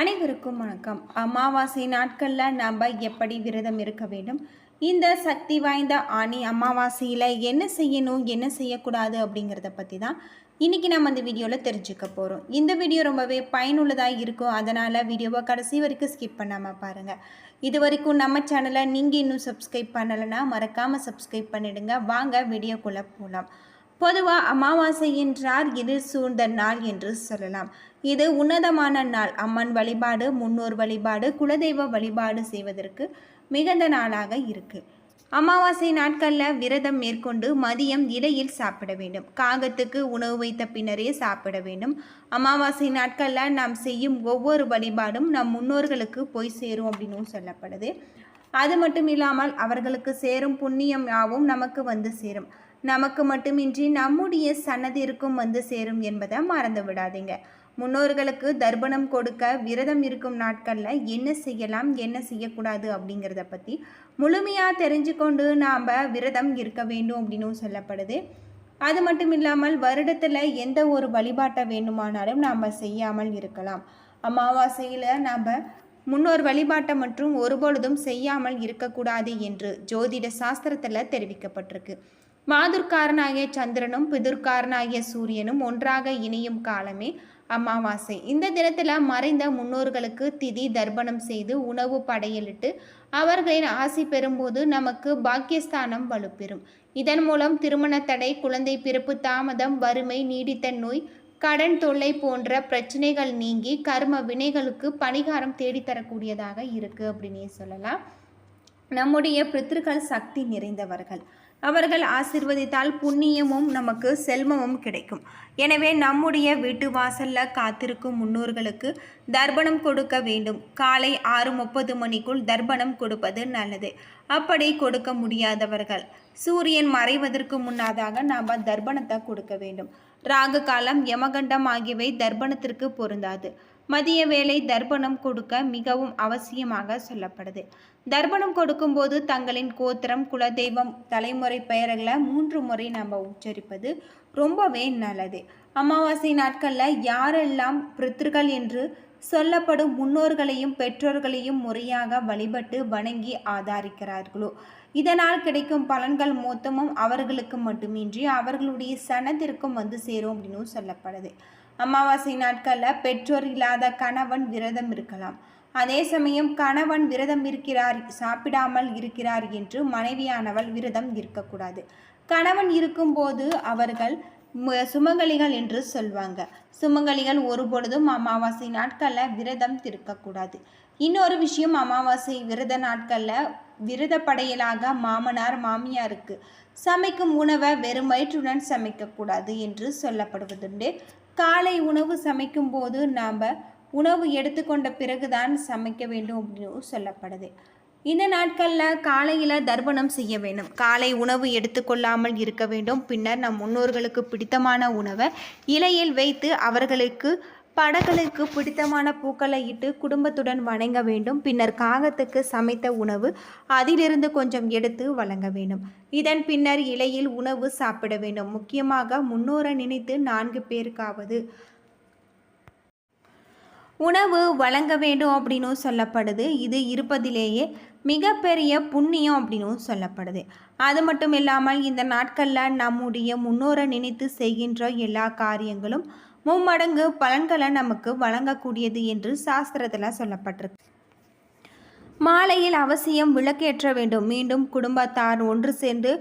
அனைவருக்கும் வணக்கம். அமாவாசை நாட்களில் நம்ம எப்படி விரதம் இருக்க வேண்டும்? இந்த சக்தி வாய்ந்த ஆணி அமாவாசையில் என்ன செய்யணும் என்ன செய்யக்கூடாது அப்படிங்கிறத பற்றி தான் இன்றைக்கி நம்ம இந்த வீடியோவில் தெரிஞ்சுக்க போகிறோம் இந்த வீடியோ ரொம்பவே பயனுள்ளதாக இருக்கும் அதனால் வீடியோவை கடைசி வரைக்கும் ஸ்கிப் பண்ணாமல் பாருங்கள் இது வரைக்கும் நம்ம சேனலை நீங்கள் இன்னும் சப்ஸ்கிரைப் பண்ணலைன்னா மறக்காமல் சப்ஸ்கிரைப் பண்ணிடுங்க. வாங்க வீடியோக்குள்ளே போகலாம் பொதுவாக அமாவாசை என்றால் இது சூழ்ந்த நாள் என்று சொல்லலாம். இது உன்னதமான நாள். அம்மன் வழிபாடு முன்னோர் வழிபாடு குலதெய்வ வழிபாடு செய்வதற்கு மிகுந்த நாளாக இருக்கு. அமாவாசை நாட்களில் விரதம் மேற்கொண்டு மதியம் இலையில் சாப்பிட வேண்டும். காகத்துக்கு உணவு வைத்த பின்னரே சாப்பிட வேண்டும். அமாவாசை நாட்களில் நாம் செய்யும் ஒவ்வொரு வழிபாடும் நம் முன்னோர்களுக்கு போய் சேரும் அப்படின்னு சொல்லப்படுது. அது மட்டும் இல்லாமல் அவர்களுக்கு சேரும் புண்ணியம் யாவும் நமக்கு வந்து சேரும். நமக்கு மட்டுமின்றி நம்முடைய சன்னதிற்கும் வந்து சேரும் என்பதை மறந்து விடாதீங்க. முன்னோர்களுக்கு தர்ப்பணம் கொடுக்க விரதம் இருக்கும் நாட்களில் என்ன செய்யலாம் என்ன செய்யக்கூடாது அப்படிங்கிறத பற்றி முழுமையாக தெரிஞ்சுக்கொண்டு நாம் விரதம் இருக்க வேண்டும் அப்படின்னு சொல்லப்படுது. அது மட்டும் இல்லாமல் வருடத்தில் எந்த ஒரு வழிபாட்டை வேண்டுமானாலும் நாம் செய்யாமல் இருக்கலாம். அமாவாசையில் நாம் முன்னோர் வழிபாட்டை மற்றும் ஒருபொழுதும் செய்யாமல் இருக்கக்கூடாது என்று ஜோதிட சாஸ்திரத்தில் தெரிவிக்கப்பட்டிருக்கு. மாதுர்காரனாகிய சந்திரனும் பிதுர்காரனாகிய சூரியனும் ஒன்றாக இணையும் காலமே அமாவாசை. இந்த தினத்தில் மறைந்த முன்னோர்களுக்கு திதி தர்ப்பணம் செய்து உணவு படையலிட்டு அவர்களின் ஆசி பெறும்போது நமக்கு பாக்கியஸ்தானம் வலுப்பெறும். இதன் மூலம் திருமண தடை குழந்தை பிறப்பு தாமதம் வறுமை நீடித்த நோய் கடன் தொல்லை போன்ற பிரச்சனைகள் நீங்கி கர்ம வினைகளுக்கு பணிகாரம் தேடித்தரக்கூடியதாக இருக்குது அப்படின்னே சொல்லலாம். நம்முடைய பித்திருக்கள் சக்தி நிறைந்தவர்கள். அவர்கள் ஆசிர்வதித்தால் புண்ணியமும் நமக்கு செல்வமும் கிடைக்கும். எனவே நம்முடைய வீட்டு வாசல்ல காத்திருக்கும் முன்னோர்களுக்கு தர்ப்பணம் கொடுக்க வேண்டும். காலை ஆறு முப்பது மணிக்குள் தர்ப்பணம் கொடுப்பது நல்லது. அப்படி கொடுக்க முடியாதவர்கள் சூரியன் மறைவதற்கு முன்னதாக நாம் தர்ப்பணத்தை கொடுக்க வேண்டும். ராகு காலம் யமகண்டம் ஆகியவை தர்ப்பணத்திற்கு பொருந்தாது. மதிய வேலை தர்ப்பணம் கொடுக்க மிகவும் அவசியமாக சொல்லப்படுது. தர்ப்பணம் கொடுக்கும்போது தங்களின் கோத்திரம் குலதெய்வம் தலைமுறை பெயர்களை மூன்று முறை நம்ம உச்சரிப்பது ரொம்பவே நல்லது. அமாவாசை நாட்களில் யாரெல்லாம் பித்திருக்கள் என்று சொல்லப்படும் முன்னோர்களையும் பெற்றோர்களையும் முறையாக வழிபட்டு வணங்கி ஆதாரிக்கிறார்களோ இதனால் கிடைக்கும் பலன்கள் மொத்தமும் அவர்களுக்கு மட்டுமின்றி அவர்களுடைய சனத்திற்கும் வந்து சேரும் அப்படின்னு சொல்லப்படுது. அமாவாசை நாட்களில் பெற்றோர் இல்லாத கணவன் விரதம் இருக்கலாம். அதே சமயம் கணவன் விரதம் இருக்கிறார் சாப்பிடாமல் இருக்கிறார் என்று மனைவியானவள் விரதம் இருக்கக்கூடாது. கணவன் இருக்கும்போது அவர்கள் சுமங்கலிகள் என்று சொல்வாங்க. சுமங்கலிகள் ஒருபொழுதும் அமாவாசை நாட்களில் விரதம் இருக்கக்கூடாது. இன்னொரு விஷயம் அமாவாசை விரத நாட்களில் விரத படையலாக மாமனார் மாமியாருக்கு சமைக்கும் உணவை வெறும் வயிற்றுடன் சமைக்கக்கூடாது என்று சொல்லப்படுவதுண்டு. காலை உணவு சமைக்கும் போது நாம் உணவு எடுத்துக்கொண்ட பிறகுதான் சமைக்க வேண்டும் அப்படின்னு சொல்லப்படுது. இந்த நாட்களில் காலையில் தர்ப்பணம் செய்ய வேண்டும். காலை உணவு எடுத்துக்கொள்ளாமல் இருக்க வேண்டும். பின்னர் நம் முன்னோர்களுக்கு பிடித்தமான உணவை இலையில் வைத்து அவர்களுக்கு படங்களுக்கு பிடித்தமான பூக்களை இட்டு குடும்பத்துடன் வணங்க வேண்டும். பின்னர் காகத்துக்கு சமைத்த உணவு அதிலிருந்து கொஞ்சம் எடுத்து வழங்க வேண்டும். இதன் பின்னர் இலையில் உணவு சாப்பிட வேண்டும். முக்கியமாக முன்னோரை நினைத்து நான்கு பேருக்காவது. உணவு வழங்க வேண்டும் அப்படின்னு சொல்லப்படுது. இது இருப்பதிலேயே மிகப்பெரிய புண்ணியம் அப்படின்னு சொல்லப்படுது. அது மட்டும் இல்லாமல் இந்த நாட்களில் நம்முடைய முன்னோரை நினைத்து செய்கின்ற எல்லா காரியங்களும் மும்மடங்கு பலன்களை நமக்கு வழங்கக்கூடியது என்று சாஸ்திரத்தில் சொல்லப்பட்டிருக்கு. மாலையில் அவசியம் விளக்கேற்ற வேண்டும். மீண்டும் குடும்பத்தார் ஒன்று சேர்ந்து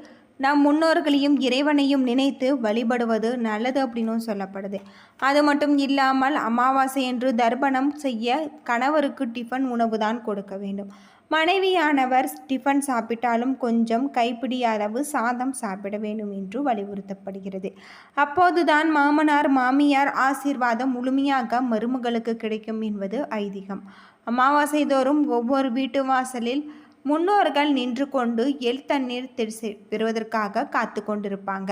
நம் முன்னோர்களையும் இறைவனையும் நினைத்து வழிபடுவது நல்லது அப்படின்னு சொல்லப்படுது. அது மட்டும் இல்லாமல் அமாவாசை என்று தர்ப்பணம் செய்ய கணவருக்கு டிஃபன் உணவு தான் கொடுக்க வேண்டும். மனைவியானவர் டிஃபன் சாப்பிட்டாலும் கொஞ்சம் கைப்பிடி அளவு சாதம் சாப்பிட வேண்டும் என்று வலியுறுத்தப்படுகிறது. அப்போதுதான் மாமனார் மாமியார் ஆசீர்வாதம் முழுமையாக மருமகளுக்கு கிடைக்கும் என்பது ஐதீகம். அமாவாசை தோறும் ஒவ்வொரு வீட்டு வாசலில் முன்னோர்கள் நின்று கொண்டு எல் தண்ணீர் பெறுவதற்காக காத்து கொண்டிருப்பாங்க.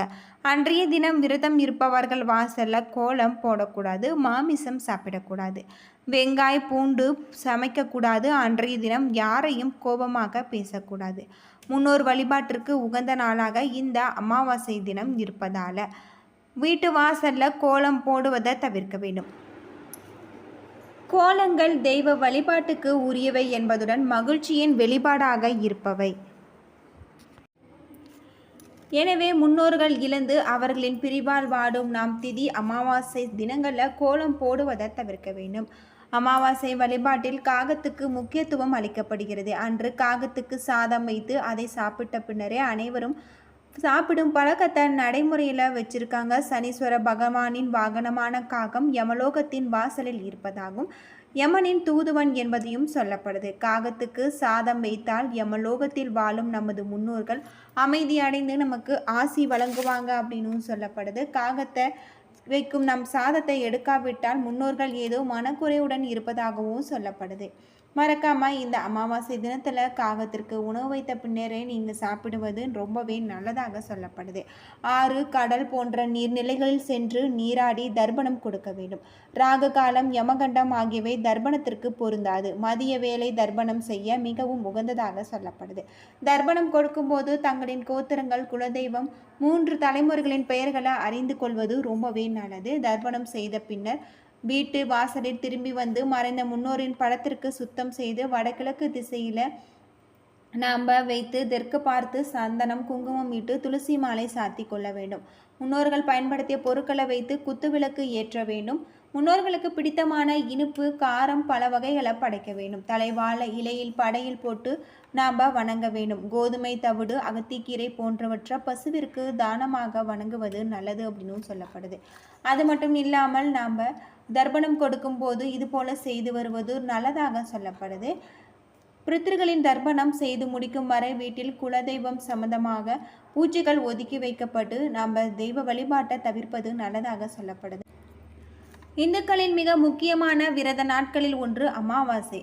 அன்றைய தினம் விரதம் இருப்பவர்கள் வாசல்ல கோலம் போடக்கூடாது மாமிசம் சாப்பிடக்கூடாது. வெங்காய பூண்டு சமைக்கக்கூடாது அன்றைய தினம் யாரையும் கோபமாக பேசக்கூடாது. முன்னோர் வழிபாட்டிற்கு உகந்த நாளாக இந்த அமாவாசை தினம் இருப்பதால் வீட்டு வாசல்ல கோலம் போடுவதை தவிர்க்க வேண்டும். கோலங்கள் தெய்வ வழிபாட்டுக்கு உரியவை என்பதுடன் மகிழ்ச்சியின் வெளிப்பாடாக இருப்பவை. எனவே முன்னோர்கள் இழந்து அவர்களின் பிரிவால் வாடும் நாம் திதி அமாவாசை தினங்களில் கோலம் போடுவதை தவிர்க்க வேண்டும். அமாவாசை வழிபாட்டில் காகத்துக்கு முக்கியத்துவம் அளிக்கப்படுகிறது. அன்று காகத்துக்கு சாதம் வைத்து அதை சாப்பிட்ட பின்னரே அனைவரும் சாப்பிடும் பழக்கத்தை நடைமுறையில் வச்சிருக்காங்க. சனீஸ்வர பகவானின் வாகனமான காகம் யமலோகத்தின் வாசலில் இருப்பதாகும். யமனின் தூதுவன் என்பதையும் சொல்லப்படுது. காகத்துக்கு சாதம் வைத்தால் யமலோகத்தில் வாழும் நமது முன்னோர்கள் அமைதியடைந்து நமக்கு ஆசி வழங்குவாங்க அப்படின்னு சொல்லப்படுது. காகத்தை வைக்கும் நம் சாதத்தை எடுக்காவிட்டால் முன்னோர்கள் ஏதோ மனக்குறையுடன் இருப்பதாகவும் சொல்லப்படுது. மறக்காமல் இந்த அமாவாசை தினத்தில் காகத்திற்கு உணவு வைத்த பின்னரே நீங்கள் சாப்பிடுவது ரொம்பவே நல்லதாக சொல்லப்படுது. ஆறு கடல் போன்ற நீர்நிலைகளில் சென்று நீராடி தர்ப்பணம் கொடுக்க வேண்டும். ராகு காலம் யமகண்டம் ஆகியவை தர்ப்பணத்திற்கு பொருந்தாது. மதிய வேலை தர்ப்பணம் செய்ய மிகவும் உகந்ததாக சொல்லப்படுது. தர்ப்பணம் கொடுக்கும்போது தங்களின் கோத்திரங்கள் குலதெய்வம் மூன்று தலைமுறைகளின் பெயர்களை அறிந்து கொள்வது ரொம்பவே நல்லது. தர்ப்பணம் செய்த பின்னர் வீட்டு வாசலில் திரும்பி வந்து மறைந்த முன்னோரின் படத்திற்கு சுத்தம் செய்து வடகிழக்கு திசையில் நாம் வைத்து தெற்கு பார்த்து சந்தனம் குங்குமம் இட்டு துளசி மாலை சாத்தி கொள்ள வேண்டும். முன்னோர்கள் பயன்படுத்திய பொருட்களை வைத்து குத்துவிளக்கு ஏற்ற வேண்டும். முன்னோர்களுக்கு பிடித்தமான இனிப்பு காரம் பல வகைகளை படைக்க வேண்டும். தலைவாழ இலையில் படையில் போட்டு நாம் வணங்க வேண்டும். கோதுமை தவிடு அகத்திக்கீரை போன்றவற்றை பசுவிற்கு தானமாக வணங்குவது நல்லது அப்படின்னு சொல்லப்படுது. அது மட்டும் இல்லாமல் நாம் தர்ப்பணம் கொடுக்கும்போது இது போல செய்து வருவது நல்லதாக சொல்லப்படுது. பிருத்திருகளின் தர்ப்பணம் செய்து முடிக்கும் வரை வீட்டில் குலதெய்வம் சம்பந்தமாக பூஜைகள் ஒதுக்கி வைக்கப்பட்டு நம்ம தெய்வ வழிபாட்டை தவிர்ப்பது நல்லதாக சொல்லப்படுது. இந்துக்களின் மிக முக்கியமான விரத நாட்களில் ஒன்று அமாவாசை.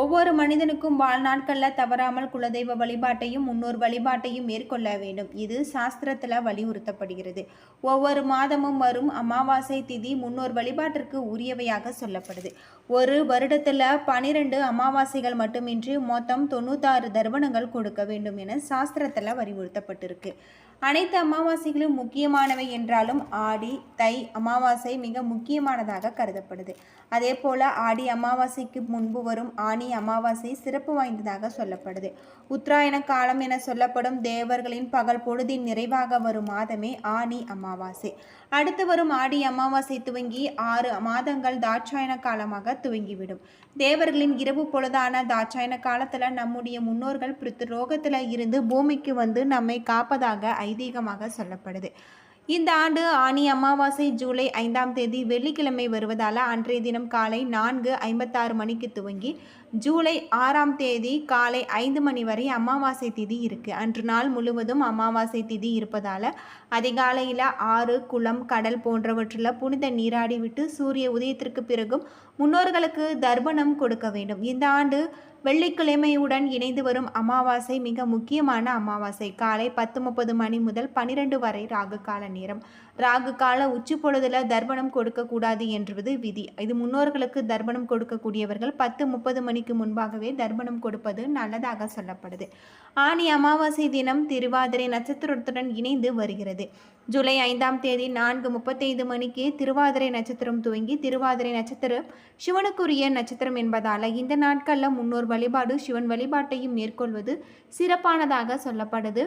ஒவ்வொரு மனிதனுக்கும் வாழ்நாட்களில் தவறாமல் குலதெய்வ வழிபாட்டையும் முன்னோர் வழிபாட்டையும் மேற்கொள்ள வேண்டும். இது சாஸ்திரத்தில் வலியுறுத்தப்படுகிறது. ஒவ்வொரு மாதமும் வரும் அமாவாசை திதி முன்னோர் வழிபாட்டிற்கு உரியவையாக சொல்லப்படுது. ஒரு வருடத்தில் பனிரெண்டு அமாவாசைகள் மட்டுமின்றி மொத்தம் தொண்ணூத்தாறு தர்ப்பணங்கள் கொடுக்க வேண்டும் என சாஸ்திரத்தில் வலியுறுத்தப்பட்டிருக்கு. அனைத்து அமாவாசைகளும் முக்கியமானவை என்றாலும் ஆடி தை அமாவாசை மிக முக்கியமானதாக கருதப்படுது. அதே போல் ஆடி அமாவாசைக்கு முன்பு வரும் ஆணி அமாவாசை சிறப்பு வாய்ந்ததாக சொல்லப்படுது. உத்தராயண காலம் என சொல்லப்படும் தேவர்களின் பகல் பொழுதின் நிறைவாக வரும் மாதமே ஆணி அமாவாசை. அடுத்து வரும் ஆடி அமாவாசை துவங்கி ஆறு மாதங்கள் தாட்சாயண காலமாக துவங்கிவிடும். தேவர்களின் இரவு பொழுதான தாட்சாயன காலத்தில் நம்முடைய முன்னோர்கள் பிருத்திரோகத்தில் இருந்து பூமிக்கு வந்து நம்மை காப்பதாக ஐதீகமாக சொல்லப்படுது. இந்த ஆண்டு ஆனி அமாவாசை ஜூலை ஐந்தாம் தேதி வெள்ளிக்கிழமை வருவதால் அன்றைய தினம் காலை நான்கு ஐம்பத்தாறு மணிக்கு துவங்கி ஜூலை ஆறாம் தேதி காலை ஐந்து மணி வரை அமாவாசை திதி இருக்குது அன்று நாள் முழுவதும் அமாவாசை திதி இருப்பதால் அதிகாலையில் ஆறு குளம் கடல் போன்றவற்றில் புனித நீராடி விட்டு சூரிய உதயத்திற்கு பிறகும் முன்னோர்களுக்கு தர்ப்பணம் கொடுக்க வேண்டும். இந்த ஆண்டு வெள்ளிக்கிழமையுடன் இணைந்து வரும் அமாவாசை மிக முக்கியமான அமாவாசை. காலை பத்து முப்பது மணி முதல் பனிரெண்டு வரை ராகு கால நேரம். ராகு கால உச்சி பொழுதுல தர்ப்பணம் கொடுக்கக்கூடாது என்பது விதி. இது முன்னோர்களுக்கு தர்ப்பணம் கொடுக்கக்கூடியவர்கள் பத்து முப்பது மணிக்கு முன்பாகவே தர்ப்பணம் கொடுப்பது நல்லதாக சொல்லப்படுது. ஆணி அமாவாசை தினம் திருவாதிரை நட்சத்திரத்துடன் இணைந்து வருகிறது. ஜூலை ஐந்தாம் தேதி நான்கு முப்பத்தைந்து மணிக்கு திருவாதிரை நட்சத்திரம் துவங்கி திருவாதிரை நட்சத்திரம் சிவனுக்குரிய நட்சத்திரம் என்பதால் இந்த நாட்களில் முன்னோர் வழிபாடு சிவன் வழிபாட்டையும் மேற்கொள்வது சிறப்பானதாக சொல்லப்படுது.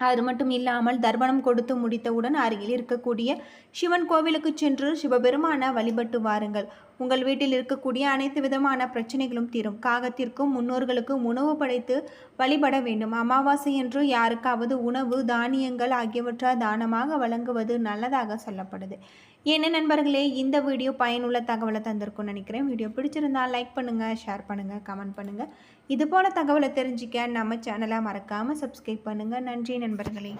அது மட்டும் இல்லாமல் தர்ப்பணம் கொடுத்து முடித்தவுடன் அருகில் இருக்கக்கூடிய சிவன் கோவிலுக்கு சென்று சிவபெருமான வழிபட்டு வாருங்கள். உங்கள் வீட்டில் இருக்கக்கூடிய அனைத்து விதமான பிரச்சனைகளும் தீரும். காகத்திற்கும் முன்னோர்களுக்கும் உணவு படைத்து வழிபட வேண்டும். அமாவாசை என்று யாருக்காவது உணவு தானியங்கள் ஆகியவற்றால் தானமாக வழங்குவது நல்லதாக சொல்லப்படுது. என்ன நண்பர்களே இந்த வீடியோ பயனுள்ள தகவலை தந்திருக்கும்னு நினைக்கிறேன். வீடியோ பிடிச்சிருந்தால் லைக் பண்ணுங்கள் ஷேர் பண்ணுங்கள் கமெண்ட் பண்ணுங்கள் இது போல் தகவலை தெரிஞ்சிக்க நம்ம சேனலை மறக்காமல் சப்ஸ்கிரைப் பண்ணுங்கள் நன்றி நண்பர்களே.